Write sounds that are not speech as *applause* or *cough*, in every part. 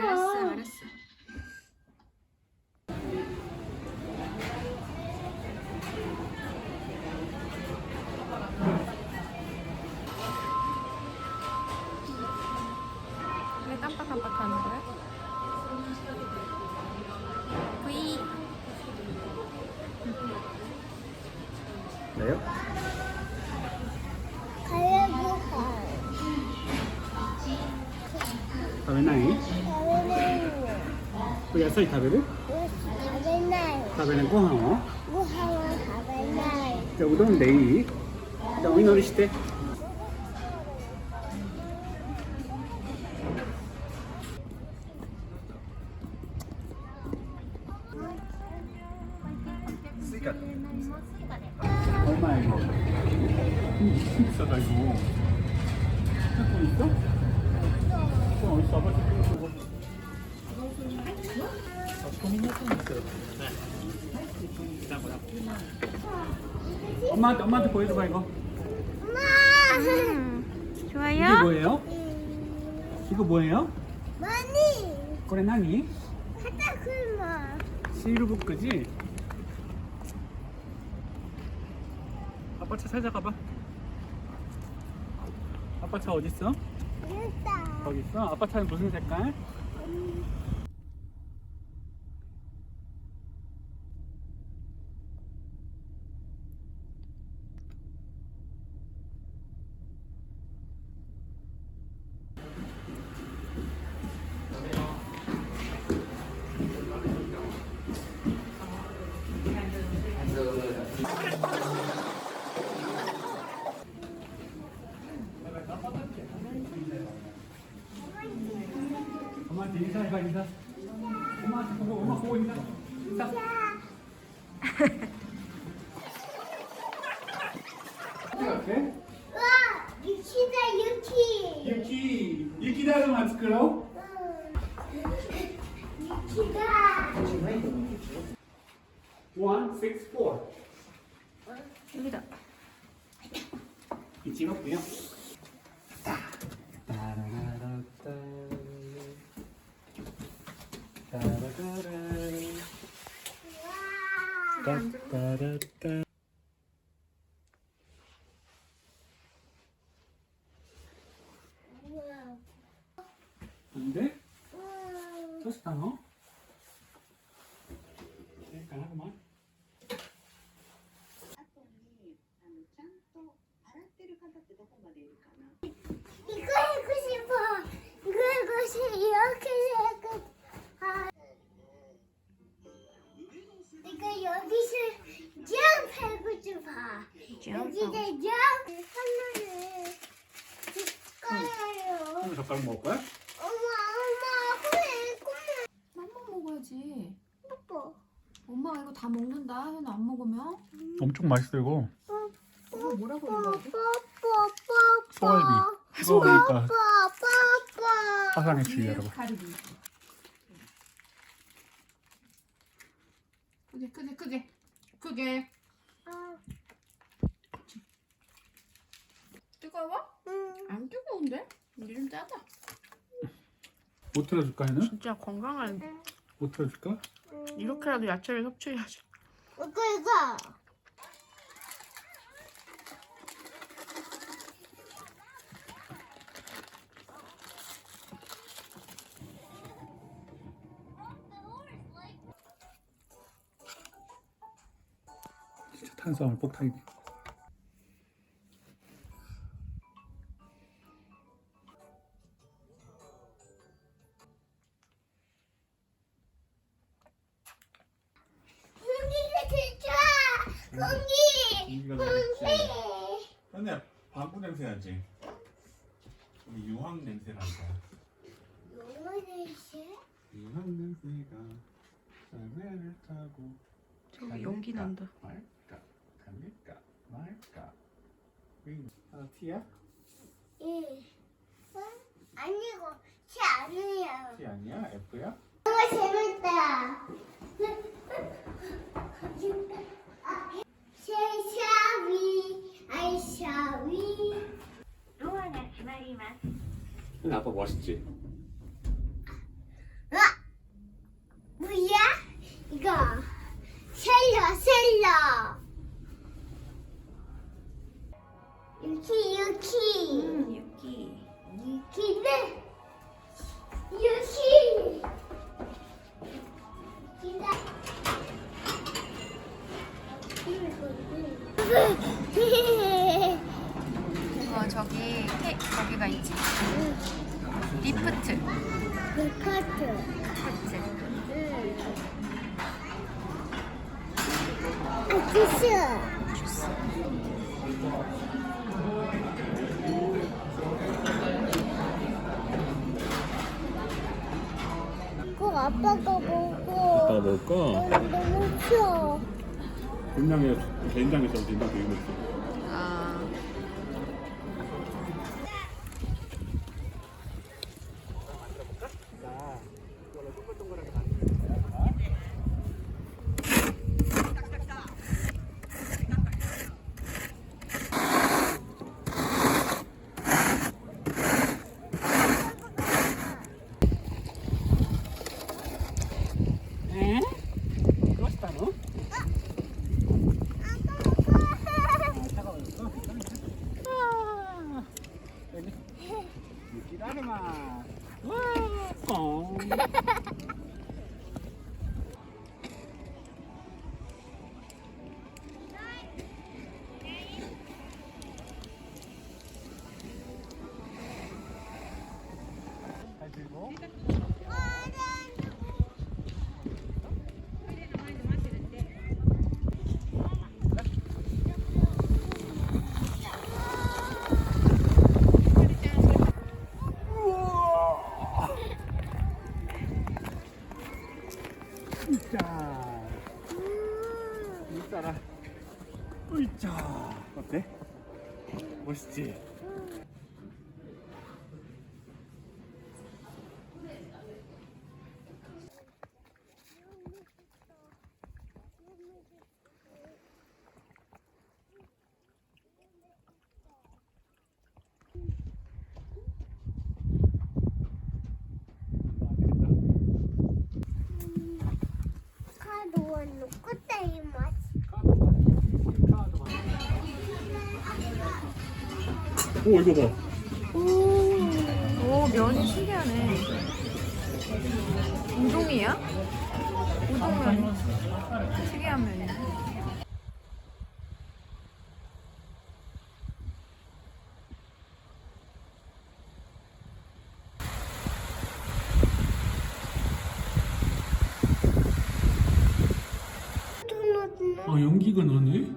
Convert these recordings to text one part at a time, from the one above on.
알았어, 알았어. 왜 깜빡깜빡하는 거야? V Đấy. 가려고 Tao bên này. 가려고 Bây giờ xây thả bên đấy. 가려나요 Thả bên này có hả? 무하고 가려나요 여기도 내이. 여기 놀이 시대. 얼마야 이거? 비싸다 이거. 돈 있어? 돈 어딨어? 아빠 돈 있어. 아, 돈이 있어. 엄마한테 엄마한테 보여줘봐 이거. 음, 이게 좋아요? 뭐예요? 이거 뭐예요? 머니 그래 나니? 하다 굶어 실버 끄지? 아빠 차 찾아가봐. 아빠 차 어디 있어? 됐다 거기 있어. 아빠 차는 무슨 색깔? 엄마한테 인사해봐 인사. 엄마한테 보고 엄마 보고 인사. 인사. 어때? 와 유키다 유키 유키 유키다를 마스크로? 유키다 One six four. 여기다. 이 찍었고요. 따라라라따. 따라라라. 따따라따. 안 돼? 우와 ど 젓가락 먹을 거야? 한번 먹어야지. 뽀뽀 엄마가 이거 다 먹는다. 현우 안 먹으면. 엄청 맛있어 이거. 이거 뭐라고 읽어야지? 뽀뽀뽀뽀 소갈비. 뽀뽀뽀뽀 화상의 주의 여러분. 가리비. 크게 크게 크게 크게. 뜨거워? 응. 안 뜨거운데? 이게 좀 짜다. 못 틀어줄까 얘는? 진짜 건강한. 못 틀어줄까? 이렇게라도 야채를 섭취해야지. 이거 이거 진짜 탄수화물 폭탄이네. 공기 공기가 공기 근데 방구 냄새 나지? 우리 유황 냄새 난다. 유황 냄새가 설매를 타고 저기 연기 난다. 말까 갈릴까 말까 윙. 아 티야? 예. 어? 아니고 치 아니에요. 티 아니야? F야? 너무 재밌다. *laughs* 근데 아빠 멋있지? 으악! 아! 뭐야? 이거 셀러 셀러 유키 유키 케, 저기가 있지. 리프트. 리카트 리프트. 아저씨 꼭 아빠가 보고 아빠가 먹을까? 너무 싫어 된장에 된장에 좀 된장 되게 맛있어. 아. 에? 그렇다 너? 차가워졌어? 아, 여기 기다려마 와, 뻥 잘 들고 으이짜 으이짜라 으이짜 어때? 멋있지? 카드 원 놓고 떼이마스 오 이거 봐. 오, 면이 신기하네. 우동이야? 우동면. 특이한 면이네. 아 연기가 나네?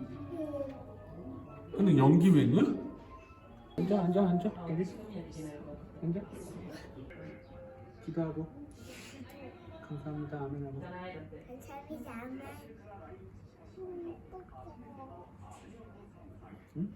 근데 연기면이야? 앉아 앉아 앉아. 여기. 앉아. 기도하고. 감사합니다. 아멘하고 감사합니다. 응? 어 이거 똑 아빠 똑